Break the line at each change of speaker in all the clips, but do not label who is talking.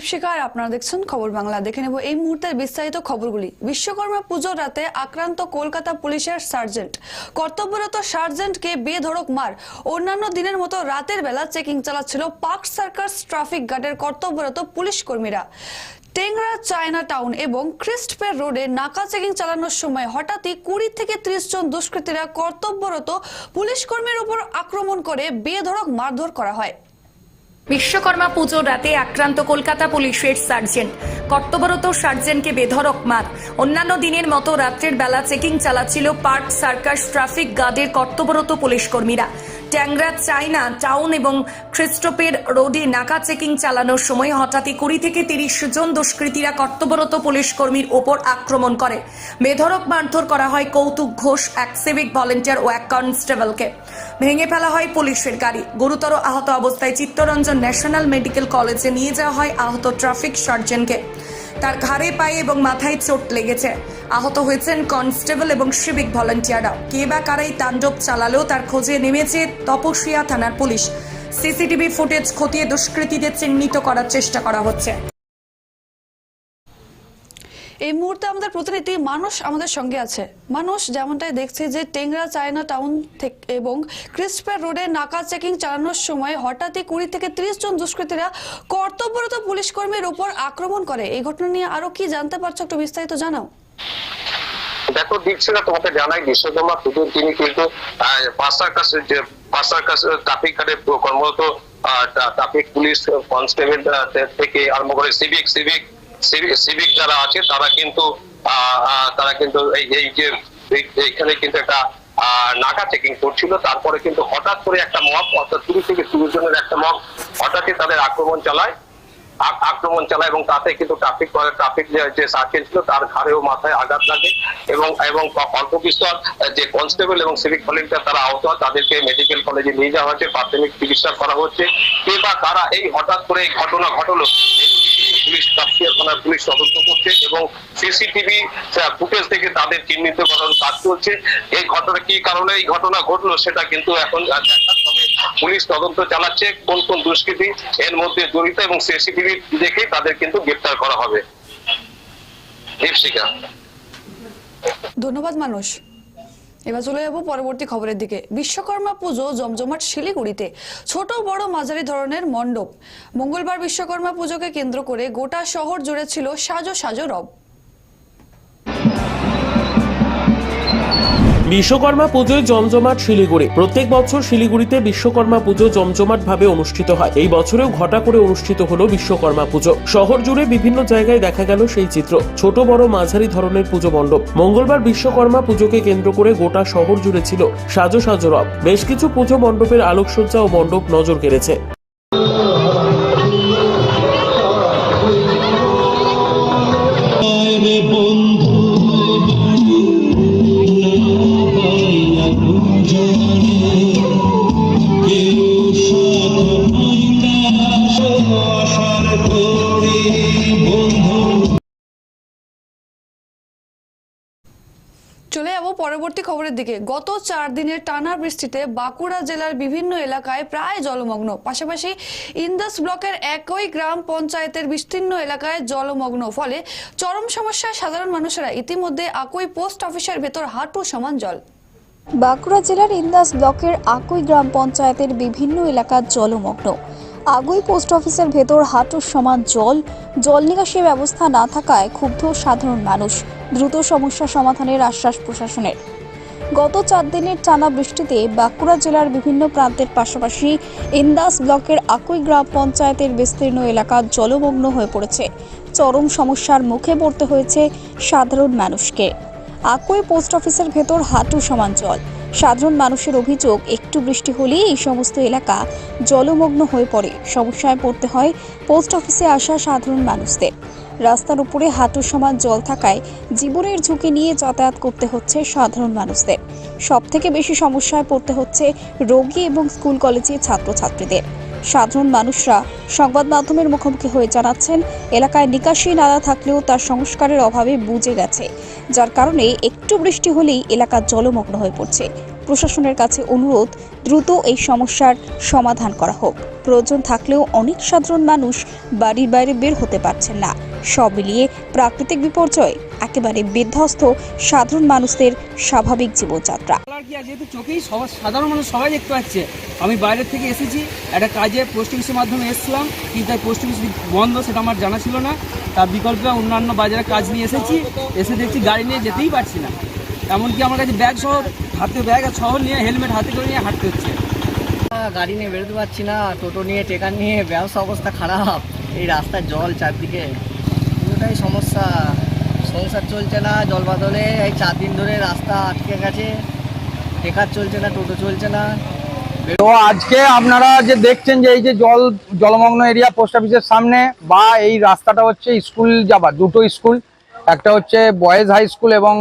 দীপশিখা আর আপনারা দেখছেন খবর বাংলা। দেখে নেব এই মুহূর্তের বিস্তারিত খবরগুলি। বিশ্বকর্মা পুজোর রাতে আক্রান্ত কলকাতা পুলিশের সার্জেন্ট। কর্তব্যরত সার্জেন্টকে বেধড়ক মার। অন্যান্য দিনের মতো রাতের বেলা চেকিং চালাচ্ছিল পার্ক সার্কাস ট্রাফিক গার্ডের কর্তব্যরত পুলিশ কর্মীরা। টেংরা চায়না টাউন এবং ক্রিস্টপের রোডে নাকা চেকিং চালানোর সময় হঠাৎই কুড়ি থেকে ত্রিশ জন দুষ্কৃতীরা কর্তব্যরত পুলিশ কর্মীর উপর আক্রমণ করে বেধড়ক মারধর করা হয়।
বিশ্বকর্মা পুজোর রাতে আক্রান্ত কলকাতা পুলিশের সার্জেন্ট। কর্তব্যরত সার্জেন্টকে বেধরক মার। অন্যান্য দিনের মতো রাত্রের বেলা চেকিং চালাচ্ছিল পার্ক সার্কাস ট্রাফিক গার্ডের কর্তব্যরত পুলিশ কর্মীরা ট্যাংরা চায়না টাউন এবং খ্রিস্টোপের রোডে নাকা চেকিং চালানোর সময় হঠাৎই কুড়ি থেকে তিরিশ জন দুষ্কৃতীরা কর্তব্যরত পুলিশ কর্মীর ওপর আক্রমণ করে। বেধড়ক মারধর করা হয় কৌতুক ঘোষ, এক সিভিক ভলেন্টিয়ার ও এক কনস্টেবলকে ভেঙে ফেলা হয় পুলিশের গাড়ি। গুরুতর আহত অবস্থায় চিত্তরঞ্জন ন্যাশনাল মেডিকেল কলেজে নিয়ে যাওয়া হয় আহত ট্রাফিক সার্জেনকে। তার ঘাড়ে, পায়ে এবং মাথায় চোট লেগেছে। আহত হয়েছেন কনস্টেবল এবং সিভিক ভলান্টিয়াররা কে বা কারাই তাণ্ডব চালালেও তার খোঁজে নেমেছে তপসিয়া থানার পুলিশ। সিসিটিভি ফুটেজ খতিয়ে দুষ্কৃতীদের চিহ্নিত করার চেষ্টা করা হচ্ছে।
এই মুহূর্তে আমাদের প্রতিনিধি মানুষ আমাদের সঙ্গে আছে। মানুষ যেমনটাই দেখছি যে টেংরা চায়না টাউন থেকে এবং ক্রিস্পের রোডে নাকা চেকিং চালানোর সময় হঠাৎই কুড়ি থেকে ত্রিশ জন দুষ্কৃতীরা কর্তব্যরত পুলিশ কর্মীর উপর আক্রমণ করে। এই ঘটনা নিয়ে আরও কি জানতে পারছ একটু বিস্তারিত জানাও।
দেখো দীপশিখা তোমাকে জানাই বিশ্বকর্মা পুজোর দিনই কিন্তু পাঁচটার ট্রাফিক কর্মরত পুলিশ কনস্টেবল থেকে আরম্ভ করে সিভিক সিভিক সিভিক যারা আছে, তারা কিন্তু তারা কিন্তু এই যে এখানে কিন্তু একটা নাকা চেকিং করছিল। তারপরে কিন্তু হঠাৎ করে একটা মব অর্থাৎ কুড়ি থেকে তিরিশ জনের একটা মব হঠাৎই তাদের আক্রমণ চালায়। আক্রমণ চালায় এবং তাতে কিন্তু ট্রাফিক ট্রাফিক যে সার্কেল ছিল, তার ঘাড়েও মাথায় আঘাত লাগে এবং এবং অল্প বিস্তর যে কনস্টেবল এবং সিভিক ভলেন্টিয়ার তারা আহত হয়, তাদেরকে মেডিকেল কলেজে নিয়ে যাওয়া হচ্ছে প্রাথমিক চিকিৎসা করা হচ্ছে। কে বা কারা এই হঠাৎ করে এই ঘটনা ঘটলো। পুলিশ কাপ্তিয়া থানার পুলিশ তদন্ত করছে এবং সিসিটিভি ফুটেজ থেকে তাদের চিহ্নিত করার কাজ চলছে। এই ঘটনা কি কারণে এই ঘটনা ঘটলো সেটা কিন্তু এখন পুলিশ তদন্ত চালাচ্ছে কোন কোন দুষ্কৃতী এর মধ্যে জড়িত এবং সিসিটিভি দেখে তাদের কিন্তু গ্রেপ্তার করা হবে। দীপশিকা
ধন্যবাদ, মানুষ। এবার চলে যাব পরবর্তী খবরের দিকে। বিশ্বকর্মা পুজো জমজমাট শিলিগুড়িতে। ছোট বড় মাঝারি ধরনের মণ্ডপ। মঙ্গলবার বিশ্বকর্মা পুজোকে কেন্দ্র করে গোটা শহর জুড়ে ছিল সাজো সাজো রব।
বিশ্বকর্মা পুজোয় জমজমাট শিলিগুড়ি। প্রত্যেক বছর শিলিগুড়িতে বিশ্বকর্মা পুজো জমজমাট ভাবে অনুষ্ঠিত হয়। এই বছরেও ঘটা করে অনুষ্ঠিত হলো বিশ্বকর্মা পুজো। শহর জুড়ে বিভিন্ন জায়গায় দেখা গেল সেই চিত্র। ছোট, বড়, মাঝারি ধরনের পুজো মণ্ডপ। মঙ্গলবার বিশ্বকর্মা পুজোকে কেন্দ্র করে গোটা শহর জুড়ে ছিল সাজো সাজো রব। বেশ কিছু পুজো মণ্ডপের আলোকসজ্জা ও মণ্ডপ নজর কেড়েছে।
চলে যাব পরবর্তী খবরের দিকে। গত চার দিনের টানা বৃষ্টিতে বাঁকুড়া জেলার বিভিন্ন এলাকায় প্রায় জলমগ্ন। পাশাপাশি ইন্দাস ব্লকের একই গ্রাম পঞ্চায়েতের বিস্তীর্ণ এলাকায় জলমগ্ন। ফলে চরম সমস্যায় সাধারণ মানুষেরা ইতিমধ্যে একই পোস্ট অফিসের ভেতর হাঁটু সমান জল।
বাঁকুড়া জেলার ইন্দাস ব্লকের আকুই গ্রাম পঞ্চায়েতের বিভিন্ন এলাকা জলমগ্ন। আগুই পোস্ট অফিসের ভেতর হাঁটুর সমান জল জল নিকাশি ব্যবস্থা না থাকায় ক্ষুব্ধ সাধারণ মানুষ, দ্রুত সমস্যা সমাধানের আশ্বাস প্রশাসনের। গত চার দিনের টানা বৃষ্টিতে বাঁকুড়া জেলার বিভিন্ন প্রান্তের পাশাপাশি ইন্দাস ব্লকের আকুই গ্রাম পঞ্চায়েতের বিস্তীর্ণ এলাকা জলমগ্ন হয়ে পড়েছে। চরম সমস্যার মুখে পড়তে হয়েছে সাধারণ মানুষকে। একই পোস্ট অফিসের ভেতর হাঁটু সমান জল। সাধারণ মানুষের অভিযোগ, একটু বৃষ্টি হলেই এই সমস্ত এলাকা জলমগ্ন হয়ে পড়ে। সমস্যায় পড়তে হয় পোস্ট অফিসে আসা সাধারণ মানুষদের। রাস্তার উপরে হাঁটু সমান জল থাকায় জীবনের ঝুঁকি নিয়ে যাতায়াত করতে হচ্ছে সাধারণ মানুষদের। সব থেকে বেশি সমস্যায় পড়তে হচ্ছে রোগী এবং স্কুল কলেজের ছাত্রছাত্রীদের। সাধারণ মানুষরা। সংবাদ মাধ্যমের মুখোমুখি হয়ে জানাচ্ছেন, এলাকায় নিকাশি নালা থাকলেও তার সংস্কারের অভাবে বুঝে গেছে, যার কারণে একটু বৃষ্টি হলেই এলাকা জলমগ্ন হয়ে পড়ছে। প্রশাসনের কাছে অনুরোধ, দ্রুত এই সমস্যার সমাধান করা হোক। প্রয়োজন থাকলেও অনেক সাধারণ মানুষ বাড়ির বাইরে বের হতে পারছেন না। সব মিলিয়ে প্রাকৃতিক বিপর্যয়, একেবারে বিধ্বস্ত সাধারণ মানুষদের স্বাভাবিক জীবনযাত্রা।
যেহেতু চোখেই সাধারণ মানুষ সবাই দেখতে পাচ্ছে, আমি বাইরের থেকে এসেছি, একটা কাজে পোস্ট অফিসের মাধ্যমে এসেছিলাম, কিন্তু তাই পোস্ট অফিস বন্ধ সেটা আমার জানা ছিল না। তার বিকল্পে অন্যান্য বাজারে কাজ নিয়ে এসেছি, এসে দেখছি গাড়ি নিয়ে যেতেই পারছি না। এমনকি আমার কাছে ব্যাগ সহ হাতে ব্যাগ আর সহ নিয়ে হেলমেট হাতে করে নিয়ে হাঁটতে হচ্ছে।
গাড়ি নিয়ে বেরোতে পারছি না টোটো নিয়ে টেকার নিয়ে ব্যবসা অবস্থা খারাপ। এই রাস্তায় জল চারদিকে। পুরোটাই সমস্যা। সংসার চলছে না জল বাদলে এই চার দিন ধরে রাস্তা আটকে গেছে। টেকার চলছে না টোটো চলছে না।
তো আজকে আপনারা যে দেখছেন যে এই যে জল জলমগ্ন এরিয়া পোস্ট অফিসের সামনে বা এই রাস্তাটা হচ্ছে স্কুল যাবার দুটো স্কুল। একটা হচ্ছে বয়েজ হাই স্কুল এবং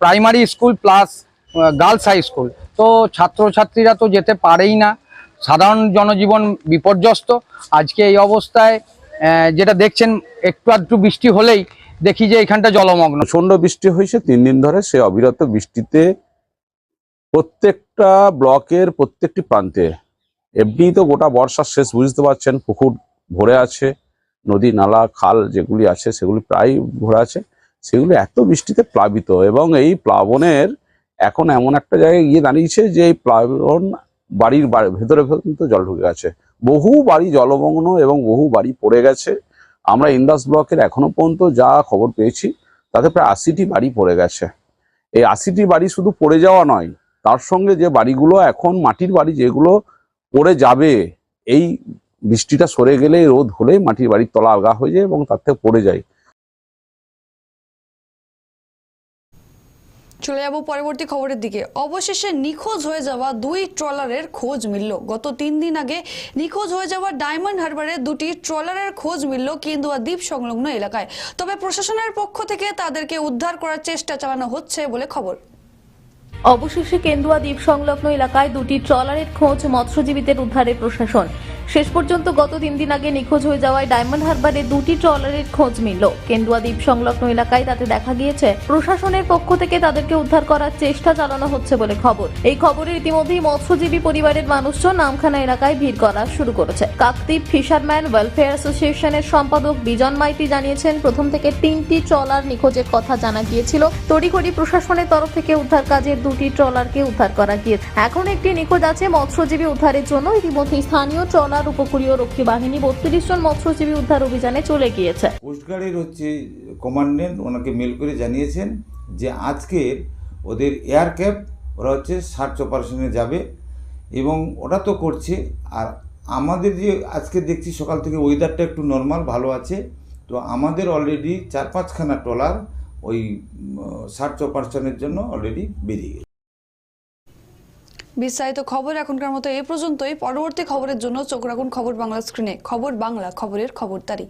primary school plus girls high school তো ছাত্রছাত্রীরা তো যেতে পারেই না। সাধারণ জনজীবন বিপর্যস্ত। আজকে এই অবস্থায় যেটা দেখছেন, একটু আধটু বৃষ্টি হলেই দেখি যে এখানটা জলমগ্ন।
প্রচণ্ড বৃষ্টি হয়েছে, তিন দিন ধরে সে অবিরত বৃষ্টিতে প্রত্যেকটা ব্লকের প্রত্যেকটি প্রান্তে। এমনি তো গোটা বর্ষার শেষ, বুঝতে পারছেন, পুকুর ভরে আছে, নদী, নালা, খাল যেগুলি আছে, সেগুলি প্রায় ভরে আছে। সেগুলি এত বৃষ্টিতে প্লাবিত এবং এই প্লাবনের এখন এমন একটা জায়গায় গিয়ে দাঁড়িয়েছে যে এই প্লাবন বাড়ির ভেতরে পর্যন্ত জল ঢুকে গেছে। বহু বাড়ি জলমগ্ন এবং বহু বাড়ি পড়ে গেছে। আমরা ইন্দাস ব্লকের এখনও পর্যন্ত যা খবর পেয়েছি, তাতে প্রায় আশিটি বাড়ি পড়ে গেছে। এই আশিটি বাড়ি শুধু পড়ে যাওয়া নয়, তার সঙ্গে যে বাড়িগুলো এখন মাটির বাড়ি যেগুলো পড়ে যাবে, এই বৃষ্টিটা সরে গেলে রোদ হলে মাটির বাড়ির তলা আলগা হয়ে যায় এবং তার থেকে পড়ে যায়।
চলে যাব পরবর্তী খবরের দিকে। অবশেষে নিখোঁজ হয়ে যাওয়া দুই ট্রলারের খোঁজ মিলল। গত তিন দিন আগে নিখোঁজ হয়ে যাওয়া ডায়মন্ড হারবারের দুটি ট্রলারের খোঁজ মিলল কেন্দুয়া দ্বীপ সংলগ্ন এলাকায়। তবে প্রশাসনের পক্ষ থেকে তাদেরকে উদ্ধার করার চেষ্টা চালানো হচ্ছে বলে খবর।
অবশেষে কেন্দুয়া দ্বীপ সংলগ্ন এলাকায় দুটি ট্রলারের খোঁজ মৎস্যজীবীদের উদ্ধারে প্রশাসন। শেষ পর্যন্ত গত তিন দিন আগে নিখোঁজ হয়ে যাওয়ায় ডায়মন্ড হারবারে দুটি ট্রলারের খোঁজ মিলল। কেন্দুয়া দ্বীপ সংলগ্ন এলাকায় তাতে দেখা গিয়েছে, প্রশাসনের পক্ষ থেকে তাদেরকে উদ্ধার করার চেষ্টা চালানো হচ্ছে বলে খবর। এই খবরের ইতিমধ্যেই মৎস্যজীবী পরিবারের মানুষজন নামখানা এলাকায় ভিড় করা শুরু করেছে। কাকদ্বীপ ফিশারম্যান ওয়েলফেয়ার অ্যাসোসিয়েশনের সম্পাদক বিজন মাইতি জানিয়েছেন, প্রথম থেকে তিনটি ট্রলার নিখোঁজের কথা জানা গিয়েছিল। তড়িঘড়ি প্রশাসনের তরফ থেকে উদ্ধার কাজের দুটি ট্রলারকে উদ্ধার করা গিয়েছে। এখন একটি নিখোঁজ আছে মৎস্যজীবী উদ্ধারের জন্য। ইতিমধ্যে স্থানীয় ট্রলার উপকূলীয় রক্ষী বাহিনী বত্রিশ জন মৎস্যজীবী উদ্ধার অভিযানে চলে গিয়েছে।
কোস্টগার্ডের হচ্ছে কমান্ডেন্ট ওনাকে মেল করে জানিয়েছেন যে আজকে ওদের এয়ার ক্যাব ওরা হচ্ছে সার্চ অপারেশনে যাবে এবং ওটা তো করছে। আর আমাদের যে আজকে দেখছি সকাল থেকে ওয়েদারটা একটু নর্মাল ভালো আছে। তো আমাদের অলরেডি চার পাঁচখানা ট্রলার ওই সার্চ অপারেশনের জন্য অলরেডি বেরিয়ে গেছে।
বিস্তারিত খবর এখনকার মতো এ পর্যন্তই। পরবর্তী খবরের জন্য চোখ রাখুন খবর বাংলা স্ক্রিনে। খবর বাংলা, খবরের খবরদারি।